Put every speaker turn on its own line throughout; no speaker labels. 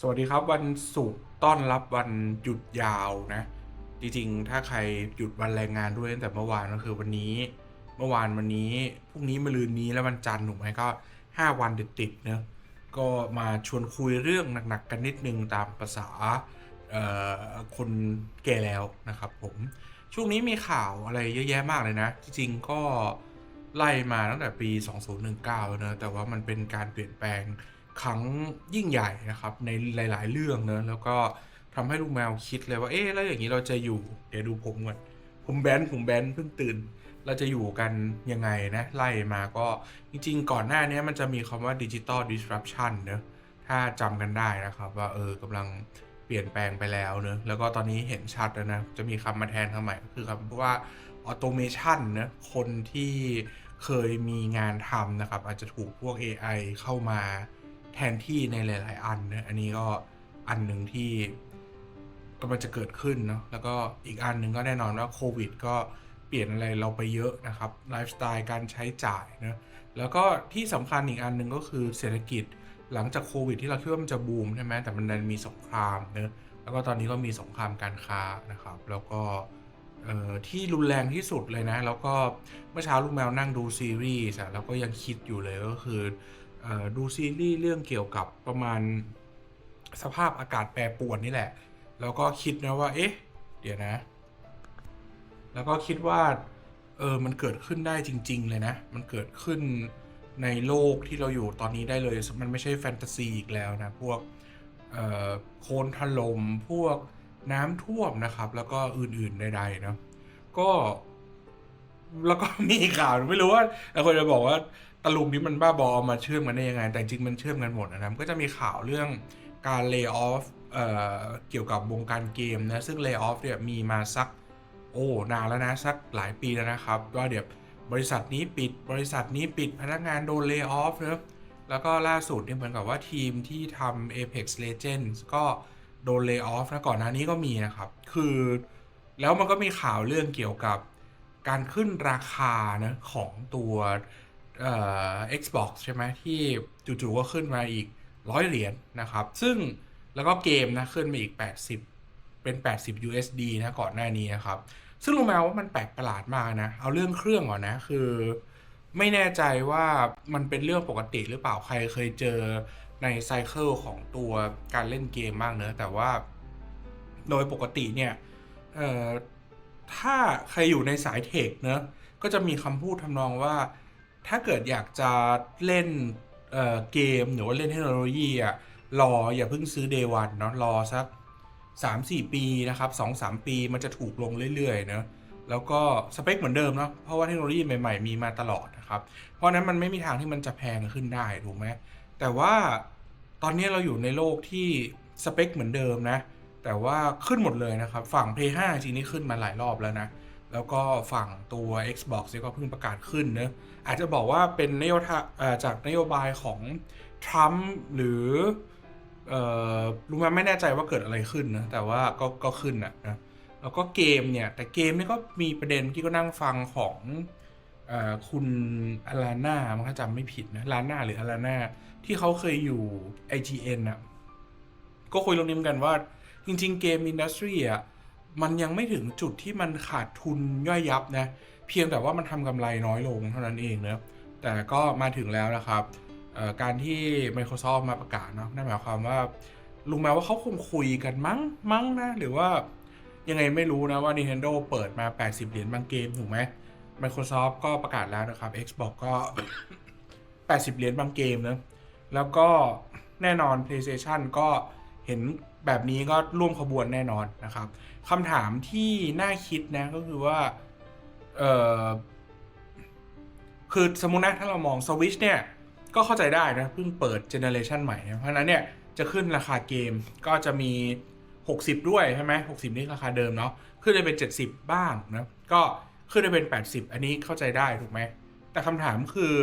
สวัสดีครับวันศุกร์ต้อนรับวันหยุดยาวนะ จริงๆ ถ้าใครหยุดวันแรงงานด้วยตั้งแต่เมื่อวานก็คือวันนี้ เมื่อวานวันนี้พรุ่งนี้มะรืนนี้แล้ววันจันทร์ถูกไหมก็ 5 วันติดๆเนอะก็มาชวนคุยเรื่องหนักๆกันนิดนึงตามภาษาคนแก่แล้วนะครับผมช่วงนี้มีข่าวอะไรเยอะแยะมากเลยนะ จริงๆก็ไล่มาตั้งแต่ปี 2019 แล้วเนอะแต่ว่ามันเป็นการเปลี่ยนแปลง ครั้งยิ่งใหญ่นะครับในหลาย ๆ เรื่องเนะแล้วก็ทำให้ลูกแมวคิดเลยว่าเอ๊ะแล้วอย่างนี้เราจะอยู่ เดี๋ยวดูผมก่อนผมแบนผมแบนเพิ่งตื่น เราจะอยู่กันยังไงนะไล่มาก็จริง ๆ ก่อนหน้านี้มันจะมีคำว่าดิจิ t a ล disruption เนอะถ้าจำกันได้นะครับว่าเออกำลังเปลี่ยนแปลงไปแล้วเนอะแล้วก็ตอนนี้เห็นชัดแล้วนะ จะมีคำมาแทนคำใหม่ก็คือคำว่า automation นะคนที่เคยมีงานทำนะครับ อาจจะถูกพวก AI เข้ามา แทนที่ในหลาย ๆ อันนะอันนี้ก็อันหนึ่งที่กำลังจะเกิดขึ้นเนาะแล้วก็อีกอันหนึ่งก็แน่นอนว่าโควิด ก็เปลี่ยนอะไรเราไปเยอะนะครับไลฟ์สไตล์การใช้จ่ายนะแล้วก็ที่สำคัญอีกอันหนึ่งก็คือเศรษฐกิจหลังจากโควิด ที่เราคิดว่ามันจะบูมใช่ไหมแต่มันดันมีสงครามเนะแล้วก็ตอนนี้ก็มีสงครามการค้านะครับ แล้วก็ที่รุนแรงที่สุดเลยนะ แล้วก็เมื่อเช้าลูกแมวนั่งดูซีรีส์แล้วก็ยังคิดอยู่เลยก็คือ ดูซีรีส์เรื่องเกี่ยวกับประมาณสภาพอากาศแปรปรวนนี่แหละ แล้วก็คิดนะว่า เอ๊ะ เดี๋ยวนะ แล้วก็คิดว่า เออ มันเกิดขึ้นได้จริง ๆ เลยนะ มันเกิดขึ้นในโลกที่เราอยู่ตอนนี้ได้เลย มันไม่ใช่แฟนตาซีอีกแล้วนะ พวกโคลนถล่ม พวกน้ำท่วมนะครับ แล้วก็อื่นๆใดๆนะก็ แล้วก็มีข่าวไม่รู้ว่าแต่คนจะบอกว่า ตลุงนี้มันบ้าบอมาเชื่อมกันได้ยังไง แต่จริงมันเชื่อมกันหมดนะครับก็จะมีข่าวเรื่องการเลิกออฟเกี่ยวกับวงการเกมนะซึ่งเลิกออฟเนี่ยมีมาสักโอ้นานแล้วนะสักหลายปีแล้วนะครับว่าเดี๋ยวบริษัทนี้ปิดบริษัทนี้ปิดพนักงานโดนเลิกออฟเนอะแล้วก็ล่าสุดเนี่ยเหมือนกับว่าทีมที่ทำ Apex Legends ก็โดนเลิกออฟนะก่อนหน้านี้ก็มีนะครับ คือแล้วมันก็มีข่าวเรื่องเกี่ยวกับการขึ้นราคานะของตัว เอ่อ Xbox ใช่ไหมที่จู่ๆก็ขึ้นมาอีกร้อยเหรียญนะครับ ซึ่งแล้วก็เกมนะขึ้นมาอีก 80 เป็น 80 USD นะก่อนหน้านี้นะครับ ซึ่งรู้ไหมว่ามันแปลกประหลาดมากนะ เอาเรื่องเครื่องก่อนนะ คือ ไม่แน่ใจว่ามันเป็นเรื่องปกติหรือเปล่าใครเคยเจอในไซเคิลของตัวการเล่นเกมบ้างเนอะแต่ว่าโดยปกติเนี่ยเอ่อถ้าใครอยู่ในสายเทคเนอะก็จะมีคำพูดทำนองว่า ถ้าเกิดอยากจะเล่นเเกมหรือว่าเล่นเทคโนโลยีอะรออย่าเพิ่งซื้อ day one เนาะรอสัก 3-4 ปีนะครับ2-3 ปีมันจะถูกลงเรื่อยๆเนอะแล้วก็สเปคเหมือนเดิมเนาะเพราะว่าเทคโนโลยีใหม่ๆ มีมาตลอดนะครับ เพราะนั้นมันไม่มีทางที่มันจะแพงขึ้นได้ถูกไหมแต่ว่าตอนนี้เราอยู่ในโลกที่สเปคเหมือนเดิมนะ แต่ว่าขึ้นหมดเลยนะครับ ฝั่ง Play 5จริงๆนี่ขึ้นมาหลายรอบแล้วนะ แล้วก็ฝั่งตัว Xbox เนี่ก็เพิ่งประกาศขึ้นเนอะอาจจะบอกว่าเป็นนโยบายจากนโยบายของทรัมป์หรือรู้ไหมไม่แน่ใจว่าเกิดอะไรขึ้นนะ แต่ว่าก็ก็ขึ้นอะนะแล้วก็เกมเนี่ย แต่เกมนี่ก็มีประเด็นที่ก็นั่งฟังของอคุณอาราน่ามันก็จำไม่ผิดนะลาน่าหรืออาราน่าที่เขาเคยอยู่ IGN อะก็คุยเรื่องนี้เหมือนกันว่าจริง ๆ เกมอินดัสทรีอะ มันยังไม่ถึงจุดที่มันขาดทุนย่อยยับนะ เพียงแต่ว่ามันทำกำไรน้อยลงเท่านั้นเองนะแต่ก็มาถึงแล้วนะครับการที่ Microsoft มาประกาศเนาะนั่นหมายความว่าลุงแม้ว่าเขาคงคุยกันมั้งมั้งนะ หรือว่ายังไงไม่รู้นะว่า Nintendo เปิดมา 80 เหรียญบางเกม ถูกไหม Microsoft ก็ประกาศแล้วนะครับ Xbox ก็ 80 เหรียญบางเกมนะ แล้วก็แน่นอน PlayStation ก็ เห็นแบบนี้ก็ร่วมขบวนแน่นอนนะครับคำถามที่น่าคิดนะก็คือว่าเออคือสมมุตินะถ้าเรามอง Switch เนี่ย ก็เข้าใจได้นะเพิ่งเปิดเจเนอเรชันใหม่นะเพราะฉะนั้นเนี่ยจะขึ้นราคาเกมก็จะมี 60 ด้วยใช่ไหม60นี่ราคาเดิมเนาะขึ้นได้เป็น 70 บ้างนะก็ขึ้นได้เป็น 80 อันนี้เข้าใจได้ถูกไหม แต่คำถามคือ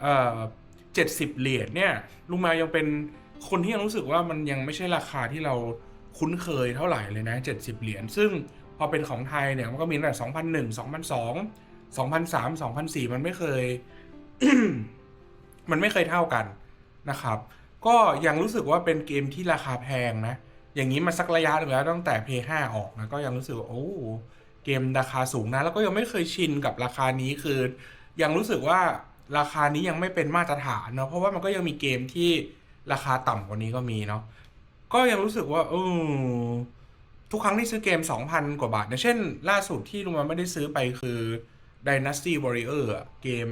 เอ่อ70 เหรียญเนี่ยลุงมายังเป็น คนที่ยังรู้สึกว่ามันยังไม่ใช่ราคาที่เราคุ้นเคยเท่าไหร่เลยนะ 70 เหรียญ ซึ่งพอเป็นของไทยเนี่ยมันก็มีตั้งแต่2001 2002 2003 2004 มันไม่เคย มันไม่เคยเท่ากันนะครับ ก็ยังรู้สึกว่าเป็นเกมที่ราคาแพงนะ อย่างนี้มาสักระยะหนึ่งแล้วตั้งแต่ Play 5ออกนะก็ยังรู้สึกว่าโอ้เกมราคาสูงนะ แล้วก็ยังไม่เคยชินกับราคานี้คือ ยังรู้สึกว่าราคานี้ยังไม่เป็นมาตรฐานเนาะเพราะว่ามันก็ยังมีเกมที่ ราคาต่ำกว่านี้ก็มีเนาะก็ยังรู้สึกว่าเออทุกครั้งที่ซื้อเกม 2,000 กว่าบาทอย่างเช่น ล่าสุดที่ลุงมันไม่ได้ซื้อไปคือ Dynasty Warrior เกม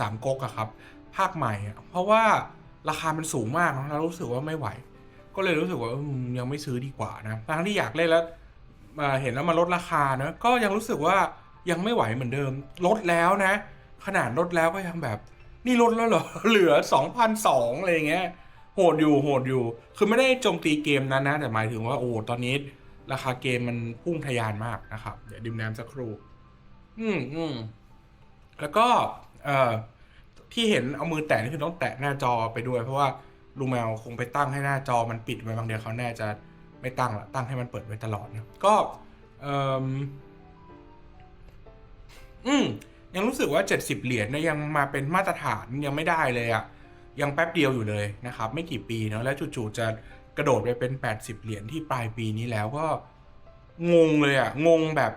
สามก๊กอะครับ ภาคใหม่ เพราะว่าราคามันสูงมากเนะแล้วรู้สึกว่าไม่ไหว ก็เลยรู้สึกว่ายังไม่ซื้อดีกว่านะทั้งที่อยากเล่นแล้วเห็นแล้วมาลดราคานะก็ยังรู้สึกว่ายังไม่ไหวเหมือนเดิม ลดแล้วนะ ขนาดลดแล้วก็ยังแบบ นี่ลดแล้วเหรอ เหลือ 2,200อะไรอย่างเงี้ย โหดอยู่โหดอยู่ คือไม่ได้โจมตีเกมนั้นนะ แต่หมายถึงว่าโอ้ตอนนี้ ราคาเกมมันพุ่งทะยานมากนะครับ เดี๋ยวดื่มน้ำสักครู่ อืมอืมแล้วก็ เอ่อ ที่เห็นเอามือแตะนี่คือต้องแตะหน้าจอไปด้วย เพราะว่าลุงแมวคงไปตั้งให้หน้าจอมันปิดไว้บางเดียวเขาแน่จะไม่ตั้งละตั้งให้มันเปิดไว้ตลอดนะก็ เอ่อืมยังรู้สึกว่า 70 เหรียญเนี่ยยังมาเป็นมาตรฐานยังไม่ได้เลยอะ ยังแป๊บเดียวอยู่เลยนะครับ ไม่กี่ปีเนาะแล้วจู่ๆจะกระโดดไปเป็น 80 เหรียญที่ปลายปีนี้แล้วก็งงเลยอะงงแบบ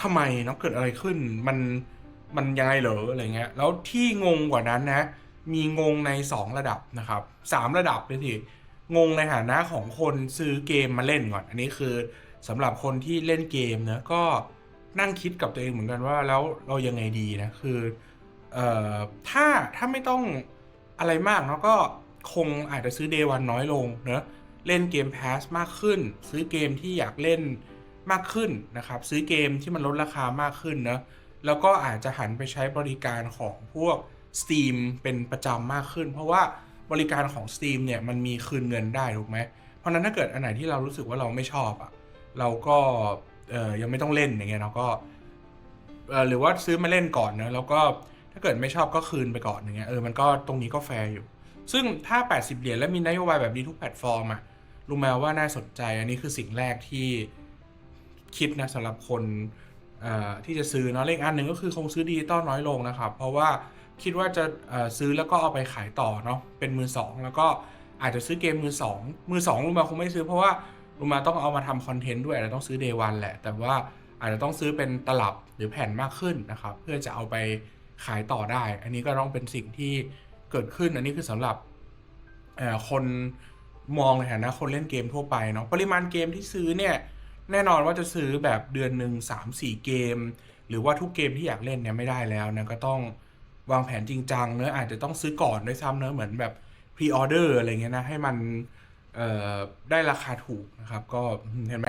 ทำไมเนาะเกิดอะไรขึ้นมันมันยังไงเหรออะไรเงี้ยแล้วที่งงกว่านั้นนะ มีงงใน 2 ระดับนะครับสามระดับเลยทีงงในฐานะของคนซื้อเกมมาเล่นก่อน อันนี้คือสำหรับคนที่เล่นเกมนะก็นั่งคิดกับตัวเองเหมือนกันว่าแล้วเรายังไงดีนะคือเอ่อถ้าถ้าไม่ต้อง อะไรมากเนาะก็คงอาจจะซื้อ Day วันน้อยลงเนะเล่นเกม Pass มากขึ้น ซื้อเกมที่อยากเล่นมากขึ้นนะครับ ซื้อเกมที่มันลดราคามากขึ้นเนะแล้วก็อาจจะหันไปใช้บริการของพวก Steam เป็นประจำมากขึ้น เพราะว่าบริการของ Steam เนี่ยมันมีคืนเงินได้ถูกไหมเพราะนั้นถ้าเกิดอันไหนที่เรารู้สึกว่าเราไม่ชอบอะ่ะเราก็ยังไม่ต้องเล่นอย่างเงี้ยเราก็หรือว่าซื้อมาเล่นก่อนเนะแล้วก็าเกิดไม่ชอบก็คืนไปก่อนอย่างเงี้ยเออมันก็ตรงนี้ก็แฟร์อยู่ ซึ่งถ้า 80 เหรียญแล้วมีนโยบายแบบนี้ทุกแพลตฟอร์มอะรู้ไหมว่าน่าสนใจอันนี้คือสิ่งแรกที่คิดนะสำหรับคนที่จะซื้อเนาะเลขอันหนึ่งก็คือคงซื้อดิจิตอลน้อยลงนะครับ เพราะว่าคิดว่าจะซื้อแล้วก็เอาไปขายต่อเนาะเป็นมือสองแล้วก็อาจจะซื้อเกมมือสองมือสองลุงมาคงไม่ซื้อเพราะว่าลุงมาต้องเอามาทำคอนเทนต์ด้วยอาจจะต้องซื้อเดย์วันแหละ แต่ว่าอาจจะต้องซื้อเป็นตลับหรือแผ่นมากขึ้นนะครับ เพื่อจะเอาไป ขายต่อได้ อันนี้ก็ต้องเป็นสิ่งที่เกิดขึ้น อันนี้คือสำหรับคนมองในฐานะคนเล่นเกมทั่วไปเนาะปริมาณเกมที่ซื้อเนี่ยแน่นอนว่าจะซื้อแบบเดือนหนึ่งสามสี่เกม หรือว่าทุกเกมที่อยากเล่นเนี่ยไม่ได้แล้วนะก็ต้องวางแผนจริงจังเนอะอาจจะต้องซื้อก่อนด้วยซ้ำเนอะเหมือนแบบพรีออเดอร์อะไรเงี้ยนะให้มันได้ราคาถูกนะครับ ก็เห็นไหม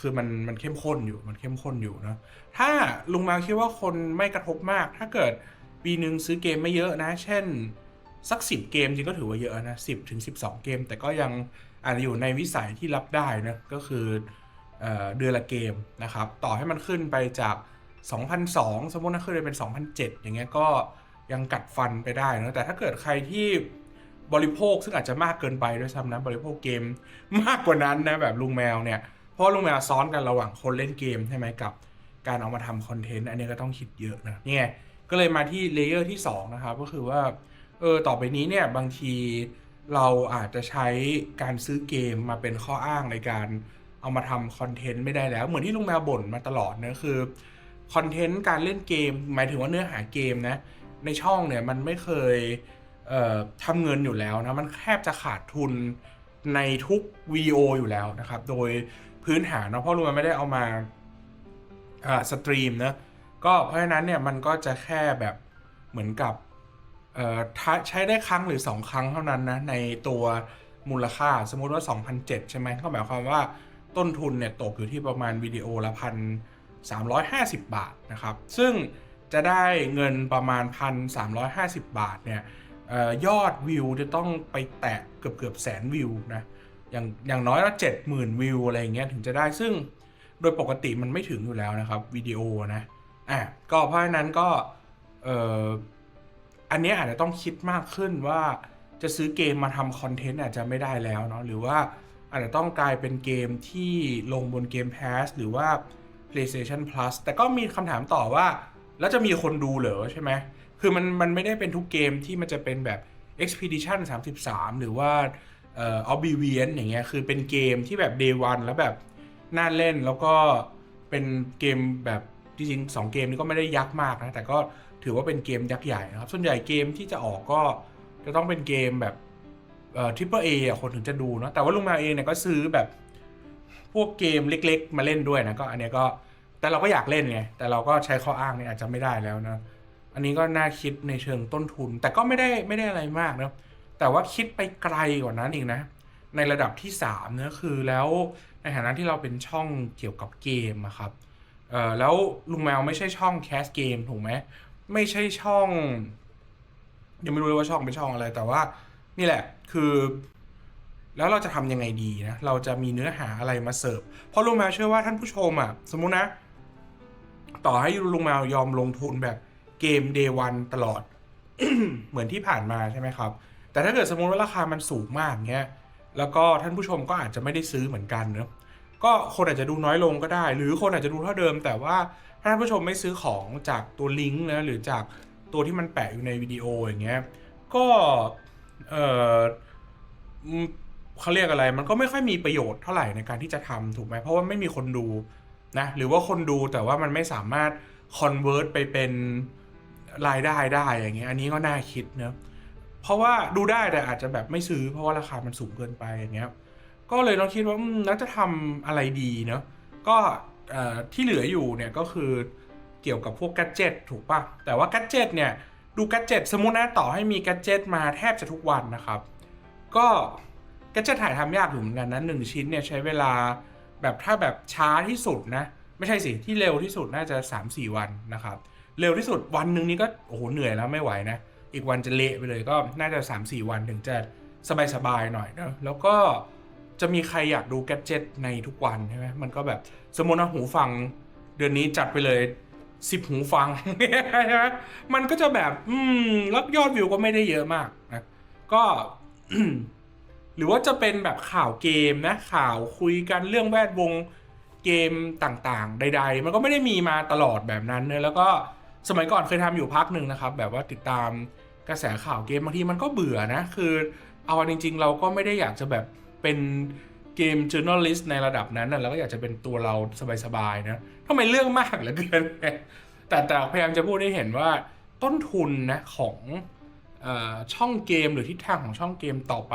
คือมันมันเข้มข้นอยู่มันเข้มข้นอยู่นะถ้าลุงมาคิดว่าคนไม่กระทบมาก ถ้าเกิดปีหนึ่งซื้อเกมไม่เยอะนะ เช่นสักสิบเกมจริงก็ถือว่าเยอะนะสิบถึงสิบสองเกม แต่ก็ยังอาจจะอยู่ในวิสัยที่รับได้นะก็คือเอเดือนละเกมนะครับ ต่อให้มันขึ้นไปจาก 2,002 สมมตินะขึ้นไปเป็น 2,007 อย่างเงี้ยก็ยังกัดฟันไปได้นะแต่ถ้าเกิดใครที่บริโภคซึ่งอาจจะมากเกินไปด้วยซ้ำนะบริโภคเกมมากกว่านั้นนะแบบลุงแมวเนี่ย ราะลุงแมวซ้อนกันระหว่างคนเล่นเกมใช่ไหมกับการเอามาทำคอนเทนต์อันนี้ก็ต้องคิดเยอะนะนี่ไงก็เลยมาที่เลเยอร์ที่ 2 นะครับ ก็คือว่าเออต่อไปนี้เนี่ยบางทีเราอาจจะใช้การซื้อเกมมาเป็นข้ออ้างในการเอามาทำคอนเทนต์ไม่ได้แล้ว เหมือนที่ลุงแมวบ่นมาตลอดนะคือคอนเทนต์การเล่นเกม หมายถึงว่าเนื้อหาเกมนะในช่องเนี่ยมันไม่เคยเทำเงินอยู่แล้วนะมันแทบจะขาดทุนในทุกวิดีโออยู่แล้วนะครับ โดย พื้นฐานเนาะเพราะลุงแมวไม่ได้เอามาสตรีมนะก็เพราะฉะนั้นเนี่ยมันก็จะแค่แบบเหมือนกับใช้ได้ครั้งหรือ 2 ครั้งเท่านั้นนะในตัวมูลค่าสมมุติว่า 2,007 ใช่ไหมก็หมายความว่าต้นทุนเนี่ยตกอยู่ที่ประมาณวิดีโอละพันสามบาทนะครับ ซึ่งจะได้เงินประมาณ 1,350 บาทเนี่ยออยอดวิวจะต้องไปแตะเกือบเกือบแสนวิวนะ อย่างอย่างน้อยก็70,000วิวอะไรอย่างเงี้ยถึงจะได้ซึ่งโดยปกติมันไม่ถึงอยู่แล้วนะครับวิดีโอนะอะก็เพราะฉะนั้นก็เอ่ออันนี้อาจจะต้องคิดมากขึ้นว่าจะซื้อเกมมาทำคอนเทนต์อาจจะไม่ได้แล้วเนาะหรือว่าอาจจะต้องกลายเป็นเกมที่ลงบนเกม Pass หรือว่า PlayStation Plus แต่ก็มีคำถามต่อว่า แล้วจะมีคนดูเหรอใช่ไหมคือมันมันไม่ได้เป็นทุกเกมที่มันจะเป็นแบบ Expedition 33 หรือว่า เอ่อ Oblivion อย่างเงี้ยคือเป็นเกมที่แบบ day one แล้วแบบน่าเล่นแล้วก็เป็นเกมแบบจริงๆสองเกมนี้ก็ไม่ได้ยักษ์มากนะแต่ก็ถือว่าเป็นเกมยักษ์ใหญ่นะครับ ส่วนใหญ่เกมที่จะออกก็จะต้องเป็นเกมแบบเอ่อ Triple A อะคนถึงจะดูเนอะแต่ว่าลุงแมวเองเนี่ยก็ซื้อแบบพวกเกมเล็ก ๆ มาเล่นด้วยนะก็อันนี้ก็แต่เราก็อยากเล่นไงแต่เราก็ใช้ข้ออ้างเนี่ยอาจจะไม่ได้แล้วนะอันนี้ก็น่าคิดในเชิงต้นทุน แต่ก็ไม่ได้ไม่ได้อะไรมากนะ แต่ว่าคิดไปไกลกว่านั้นอีกนะ ในระดับที่3เนี่ยคือแล้วในฐานะที่เราเป็นช่องเกี่ยวกับเกมอะครับเอ่อแล้วลุงแมวไม่ใช่ช่องแคสเกมถูกไหมไม่ใช่ช่อง ยังไม่รู้เลยว่าช่องเป็นช่องอะไร แต่ว่านี่แหละคือ แล้วเราจะทำยังไงดีนะ เราจะมีเนื้อหาอะไรมาเสิร์ฟเพราะลุงแมวเชื่อว่าท่านผู้ชมอะสมมุตินะ ต่อให้ลุงแมวยอมลงทุนแบบเกม day one ตลอด เหมือนที่ผ่านมาใช่ไหมครับ แต่ถ้าเกิดสมมติว่าราคามันสูงมากเงี้ยแล้วก็ท่านผู้ชมก็อาจจะไม่ได้ซื้อเหมือนกันเนอะก็คนอาจจะดูน้อยลงก็ได้ หรือคนอาจจะดูเท่าเดิม แต่ว่าถ้าท่านผู้ชมไม่ซื้อของจากตัวลิงก์นะหรือจากตัวที่มันแปะอยู่ในวิดีโออย่างเงี้ยก็เออเขาเรียกอะไรมันก็ไม่ค่อยมีประโยชน์เท่าไหร่ในการที่จะทำถูกไหมเพราะว่าไม่มีคนดูนะหรือว่าคนดูแต่ว่ามันไม่สามารถ convert ไปเป็นรายได้ได้อย่างเงี้ยอันนี้ก็น่าคิดเนอะ เพราะว่าดูได้แต่อาจจะแบบไม่ซื้อเพราะว่าราคามันสูงเกินไปอย่างเงี้ย ก็เลยต้องคิดว่าอืมแล้วจะทำอะไรดีเนอะก็ที่เหลืออยู่เนี่ยก็คือเกี่ยวกับพวกแกจิตถูกปะแต่ว่าแกจิตเนี่ยดูแกจิตสมมุตินะต่อให้มีแกจิตมาแทบจะทุกวันนะครับ ก็แกจิตถ่ายทำยากอยู่เหมือนกันนะหนึ่งชิ้นเนี่ยใช้เวลาแบบถ้าแบบช้าที่สุดนะ ไม่ใช่สิที่เร็วที่สุดน่าจะ 3-4 วันนะครับ เร็วที่สุดวันหนึ่งนี่ก็โอ้โหเหนื่อยแล้วไม่ไหวนะ อีกวันจะเละไปเลยก็น่าจะ 3-4 วันถึงจะสบายๆหน่อยนะแล้วก็จะมีใครอยากดูแกดเจิตในทุกวันใช่ไหมมันก็แบบสมมติว่าหูฟัง เดือนนี้จัดไปเลยสิบหูฟังใช่ไหมมันก็จะแบบอืมแล้วยอดวิวก็ไม่ได้เยอะมากนะก็หรือว่าจะเป็นแบบข่าวเกมนะ ข่าวคุยกันเรื่องแวดวงเกมต่างๆ ใด ๆ มันก็ไม่ได้มีมาตลอดแบบนั้นเนะแล้วก็สมัยก่อนเคยทำอยู่พักหนึ่งนะครับ แบบว่าติดตาม กระแสข่าวเกมบางทีมันก็เบื่อนะ คือเอาจริง ๆ เราก็ไม่ได้อยากจะแบบเป็นเกม journalist ในระดับนั้นนะเราก็อยากจะเป็นตัวเราสบายๆนะทำไมเรื่องมากเหลือเกินแต่แต่พยายามจะพูดให้เห็นว่าต้นทุนนะของอช่องเกมหรือทิศทางของช่องเกมต่อไป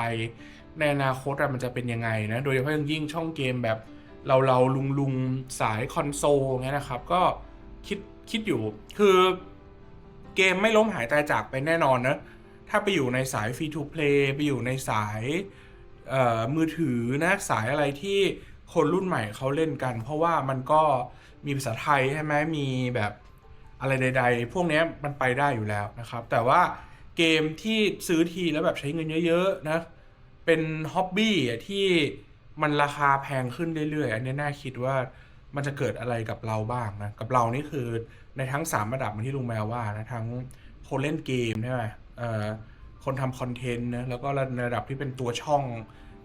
ในอนาคตมันจะเป็นยังไงนะ โดยเฉพาะยิ่งช่องเกมแบบเราเราลุงลุงสายคอนโซลเงี้ยนะครับ ก็คิดคิดอยู่คือ เกมไม่ล้มหายตายจากไปแน่นอนนะ ถ้าไปอยู่ในสายฟรีทูเพลย์ไปอยู่ในสายมือถือนะสายอะไรที่คนรุ่นใหม่เขาเล่นกัน เพราะว่ามันก็มีภาษาไทยใช่ไหมมีแบบอะไรใด ๆ พวกนี้มันไปได้อยู่แล้วนะครับ แต่ว่าเกมที่ซื้อทีแล้วแบบใช้เงินเยอะๆนะเป็นฮ็อบบี้ที่มันราคาแพงขึ้นเรื่อยๆ อันนี้น่าคิดว่ามันจะเกิดอะไรกับเราบ้างนะ กับเรานี่คือ ในทั้ง 3 ระดับเหมือนที่ลุงแมวว่านะทั้งคนเล่นเกมใช่ไหมคนทำคอนเทนต์นะแล้วก็ในระดับที่เป็นตัวช่อง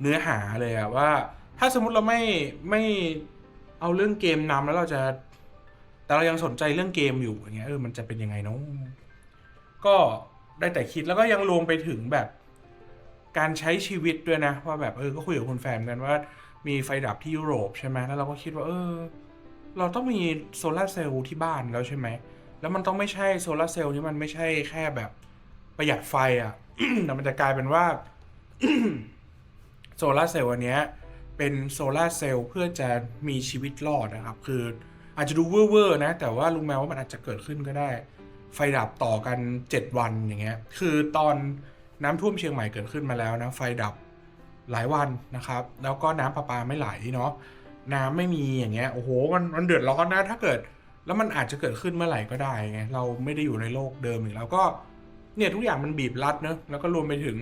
เนื้อหาเลยอะว่า ถ้าสมมติเราไม่ไม่เอาเรื่องเกมนำแล้วเราจะ แต่เรายังสนใจเรื่องเกมอยู่อย่างเงี้ยเออมันจะเป็นยังไงเนาะก็ได้แต่คิดแล้วก็ยังรวมไปถึงแบบการใช้ชีวิตด้วยนะว่าแบบเออก็คุยกับคุณแฟนกันว่ามีไฟดับที่ยุโรปใช่ไหมแล้วเราก็คิดว่าเออ เราต้องมีโซลาร์เซลล์ที่บ้านแล้วใช่ไหม แล้วมันต้องไม่ใช่โซลาร์เซลล์ที่มันไม่ใช่แค่แบบประหยัดไฟอะ่ะแต่มันจะกลายเป็นว่าโซลาร์เซลล์อันเนี้ยเป็นโซลาร์เซลล์เพื่อจะมีชีวิตรอดนะครับ คืออาจจะดูเว่อร์ๆนะ แต่ว่าลุงแมวว่ามันอาจจะเกิดขึ้นก็ได้ ไฟดับต่อกัน 7 วันอย่างเงี้ย คือตอนน้ำท่วมเชียงใหม่เกิดขึ้นมาแล้วนะ ไฟดับหลายวันนะครับ แล้วก็น้ำประปาไม่ไหลเนาะ น้ำไม่มีอย่างเงี้ยโอ้โหมันมันเดือดร้อนนะถ้าเกิด แล้วมันอาจจะเกิดขึ้นเมื่อไหร่ก็ได้ไงเราไม่ได้อยู่ในโลกเดิมอีกแล้วก็เนี่ยทุกอย่างมันบีบรัดเนอะแล้วก็รวมไปถึง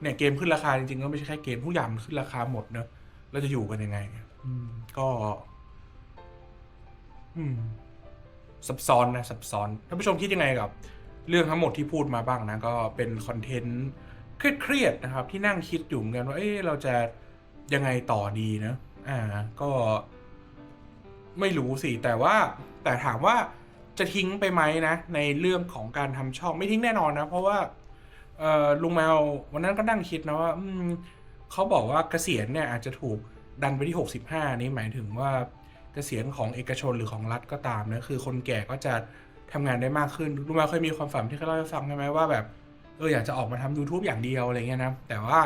เนี่ยเกมขึ้นราคาจริงๆก็ไม่ใช่แค่เกมทุกอย่างมันขึ้นราคาหมดเนอะเราจะอยู่กันยังไงก็ อืมซับซ้อนนะซับซ้อนท่านผู้ชมคิดยังไงกับ เรื่องทั้งหมดที่พูดมาบ้างนะก็เป็นคอนเทนต์เครียดๆนะครับ ที่นั่งคิดอยู่เหมือนกันว่าเอ๊ะเราจะยังไงต่อดีนะ อ่า ก็ไม่รู้สิ แต่ว่าแต่ถามว่าจะทิ้งไปไหมนะ ในเรื่องของการทำช่องไม่ทิ้งแน่นอนนะ เพราะว่าเออลุงแมววันนั้นก็นั่งคิดนะว่า อืมเขาบอกว่าเกษียณเนี่ยอาจจะถูกดันไปที่ 65 นี้หมายถึงว่าเกษียณของเอกชนหรือของรัฐก็ตามนะคือคนแก่ก็จะทำงานได้มากขึ้นลุงแมวเคยมีความฝันที่เขาเล่าให้ฟังใช่ไหมว่าแบบเอออยากจะออกมาทำ YouTube อย่างเดียวอะไรเงี้ยนะแต่ว่า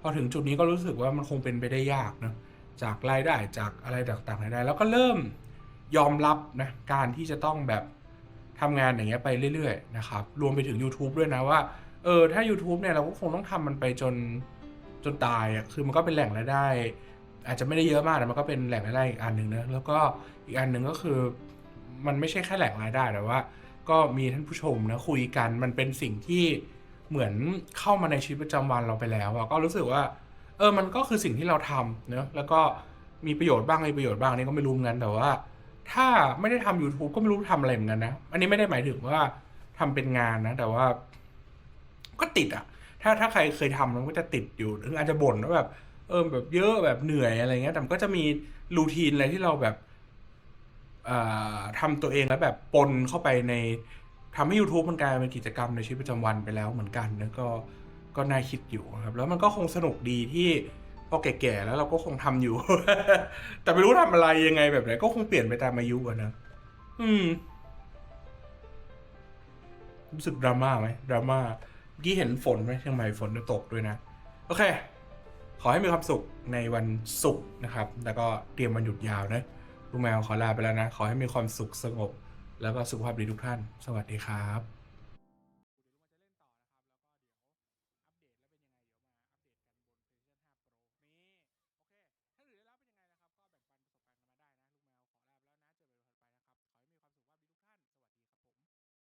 พอถึงจุดนี้ก็รู้สึกว่ามันคงเป็นไปได้ยากเนอะ จากรายได้จากอะไรต่างๆรายได้แล้วก็เริ่มยอมรับนะการที่จะต้องแบบทำงานอย่างเงี้ยไปเรื่อยๆนะครับรวมไปถึง YouTube ด้วยนะว่าเออถ้า YouTube เนี่ยเราก็คงต้องทำมันไปจนจนตายอะคือมันก็เป็นแหล่งรายได้ อาจจะไม่ได้เยอะมากแต่มันก็เป็นแหล่งรายได้อีกอันหนึ่งนะแล้วก็อีกอันหนึ่งก็คือมันไม่ใช่แค่แหล่งรายได้แต่ว่า ก็มีท่านผู้ชมนะคุยกันมันเป็นสิ่งที่เหมือนเข้ามาในชีวิตประจำวันเราไปแล้วอะก็รู้สึกว่า เออมันก็คือสิ่งที่เราทำเนอะแล้วก็มีประโยชน์บ้างไม่ประโยชน์บ้างนี่ก็ไม่รู้เหมือนกันแต่ว่า ถ้าไม่ได้ทำ YouTube ก็ไม่รู้ทำอะไรเหมือนกันนะอันนี้ไม่ได้หมายถึงว่าทำเป็นงานนะ แต่ว่า ก็ติดอะถ้าถ้าใครเคยทำมันก็จะติดอยู่ถึงอาจจะบ่นว่าแบบเออแบบเยอะแบบเหนื่อยอะไรเงี้ยแต่มันก็จะมีรูทีนอะไรที่เราแบบทำตัวเองแล้วแบบปนเข้าไปในทำให้ YouTube มันกลายเป็นกิจกรรมในชีวิตประจำวันไปแล้วเหมือนกันนะก็ ก็น่าคิดอยู่ครับแล้วมันก็คงสนุกดีที่พอแก่ๆแล้วเราก็คงทำอยู่ แต่ไม่รู้ทำอะไรยังไงแบบไหนก็คงเปลี่ยนไปตามอายุนะอืม รู้สึกดราม่าไหมดราม่าเมื่อกี้เห็นฝนไหมเชียงใหม่ฝนจะตกด้วยนะ โอเค ขอให้มีความสุขในวันศุกร์นะครับ แล้วก็เตรียมวันหยุดยาวนะลูกแมวขอลาไปแล้วนะ ขอให้มีความสุขสงบ แล้วก็สุขภาพดีทุกท่าน สวัสดีครับ